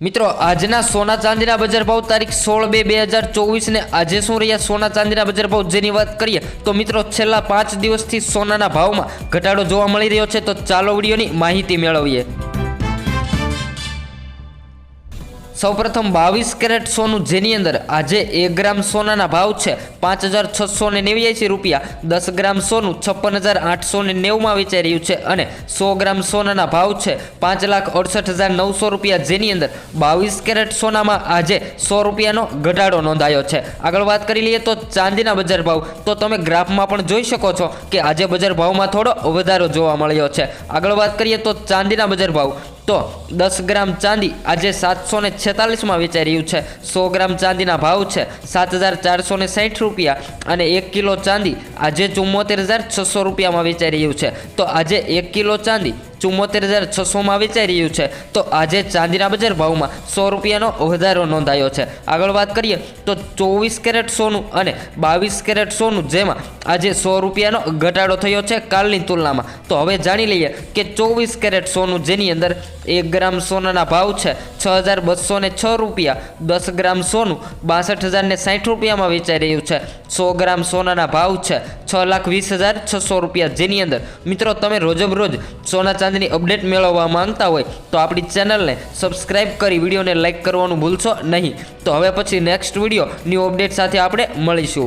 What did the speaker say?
મિત્રો, આજના સોના ચાંદીના બજાર ભાવ તારીખ સોળ બે બે હજાર ચોવીસને આજે શું રહ્યા સોના ચાંદીના બજાર ભાવ? જેની વાત કરીએ તો મિત્રો, છેલ્લા પાંચ દિવસથી સોનાના ભાવમાં ઘટાડો જોવા મળી રહ્યો છે. તો ચાલો વિડીયોની માહિતી મેળવીએ. સૌપ્રથમ બાવીસ કેરેટ સોનું જેની અંદર આજે એક ગ્રામ સોનાના ભાવ છે. પાંચ હજાર છસો ને નેવ્યાસી રૂપિયા. દસ ગ્રામ સોનું છપ્પન હજાર આઠસો ને નેવુંમાં વેચાઈ રહ્યું છે અને સો ગ્રામ સોનાના ભાવ છે પાંચ લાખ અડસઠ હજાર નવસો રૂપિયા જેની અંદર બાવીસ કેરેટ સોનામાં આજે સો રૂપિયાનો ઘટાડો નોંધાયો છે. આગળ વાત કરી લઈએ તો ચાંદીના બજાર ભાવ. તો તમે ગ્રાફમાં પણ જોઈ શકો છો કે આજે બજાર ભાવમાં થોડો વધારો જોવા મળ્યો છે. આગળ વાત કરીએ તો ચાંદીના બજાર ભાવ. તો દસ ગ્રામ ચાંદી આજે સાતસો ને છેતાલીસમાં વેચાઈ રહ્યું છે. સો ગ્રામ ચાંદીના ભાવ છે સાત હજાર ચારસો ને સાઠ રૂપિયા અને એક કિલો ચાંદી આજે ચુમ્મોતેર હજાર છસો રૂપિયામાં વેચાઈ રહ્યું છે. તો આજે એક કિલો ચાંદી ચુમ્મોતેર હજાર છસોમાં વેચાઈ રહ્યું છે. તો આજે ચાંદીના બજાર ભાવમાં સો રૂપિયાનો વધારો નોંધાયો છે. આગળ વાત કરીએ તો ચોવીસ કેરેટ સોનું અને બાવીસ કેરેટ સોનું જેમાં આજે સો રૂપિયાનો ઘટાડો થયો છે કાલની તુલનામાં. તો હવે જાણી લઈએ કે ચોવીસ કેરેટ સોનું જેની અંદર એક ગ્રામ સોનાના ભાવ છે છ હજાર બસો ને છ રૂપિયા, દસ ગ્રામ સોનું, બાસઠ હજાર ને સાઠ રૂપિયામાં વેચાઈ રહ્યું છે. સો ગ્રામ સોનાના ભાવ છે છ લાખ વીસ હજાર છસો રૂપિયા જેની અંદર. મિત્રો, તમે રોજબરોજ સોના ચાંદીની અપડેટ મેળવવા માંગતા હોય તો આપણી ચેનલને સબસ્ક્રાઇબ કરી વિડીયોને લાઇક કરવાનું ભૂલશો નહીં. તો હવે પછી નેક્સ્ટ વીડિયો ન્યૂ અપડેટ સાથે આપણે મળીશું.